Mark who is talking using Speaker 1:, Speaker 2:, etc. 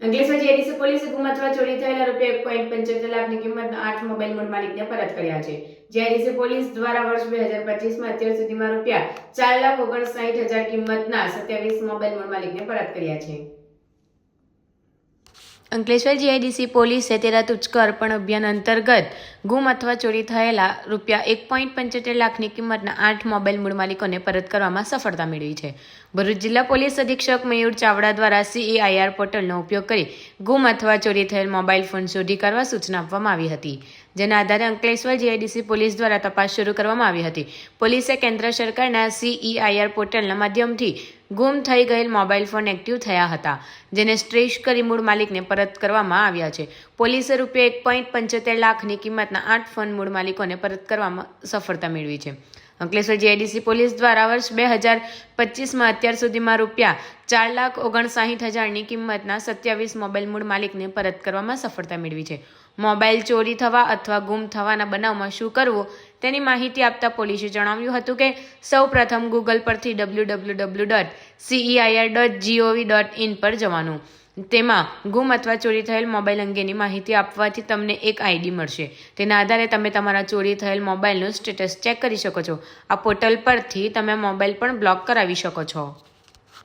Speaker 1: Ankleshwar GIDC પોલીસે ગુમાથવા ચોરી થયેલા રૂપિયા એક પોઈન્ટ પંચોતેર લાખની કિંમતના આઠ મોબાઈલ મૂળ માલિકને પરત કર્યા છે. જીઆઈડીસી પોલીસ દ્વારા વર્ષ બે હજાર પચીસમાં અત્યાર સુધીમાં રૂપિયા ચાર લાખ ઓગણસાઠ હજાર કિંમતના સત્યાવીસ મોબાઈલ મૂળ માલિકને પરત કર્યા છે. અંકલેશ્વર જીઆઈડીસી પોલીસે તેરા તુચકો અર્પણ અભિયાન અંતર્ગત ગુમ અથવા ચોરી થયેલા રૂપિયા એક પોઈન્ટ પંચોતેર લાખની કિંમતના આઠ મોબાઈલ મૂળ માલિકોને પરત કરવામાં સફળતા મેળવી છે. ભરૂચ જિલ્લા પોલીસ અધિક્ષક મયુર ચાવડા દ્વારા સીએઆઈઆર પોર્ટલનો ઉપયોગ કરી ગુમ અથવા ચોરી થયેલ મોબાઈલ ફોન શોધી કાઢવા સૂચના આપવામાં આવી હતી. જેના આધારે અંકલેશ્વર જીઆઈડીસી પોલીસ દ્વારા તપાસ શરૂ કરવામાં આવી હતી. પોલીસે કેન્દ્ર સરકારના સીઈઆઈઆર પોર્ટલના માધ્યમથી ગુમ થઈ ગયેલ મોબાઈલ ફોન એક્ટિવ થયા હતા, જેને સ્ટ્રેશ કરી મૂળ માલિકને પરત કરવામાં આવ્યા છે. પોલીસે રૂપિયા એક પોઈન્ટ પંચોતેર લાખની કિંમતના આઠ ફોન મૂળ માલિકોને પરત કરવામાં સફળતા મેળવી છે. અંકલેશ્વર જીઆઈડીસી પોલીસ દ્વારા વર્ષ બે હજાર પચીસમાં અત્યાર સુધીમાં રૂપિયા ચાર લાખ ઓગણસાઠ હજારની કિંમતના સત્યાવીસ મોબાઈલ મૂળ માલિકને પરત કરવામાં સફળતા મેળવી છે. મોબાઈલ ચોરી થવા અથવા ગુમ થવાના બનાવમાં શું કરવું તેની માહિતી આપતા પોલીસે જણાવ્યું હતું કે સૌ પ્રથમ ગૂગલ પરથી W W W dot CEIR dot GOV dot in પર જવાનું. તેમાં ગુમ અથવા ચોરી થયેલ મોબાઈલ અંગેની માહિતી આપવાથી તમને એક આઈડી મળશે. તેના આધારે તમે તમારા ચોરી થયેલ મોબાઈલનું સ્ટેટસ ચેક કરી શકો છો. આ પોર્ટલ પરથી તમે મોબાઈલ પણ બ્લોક કરાવી શકો છો.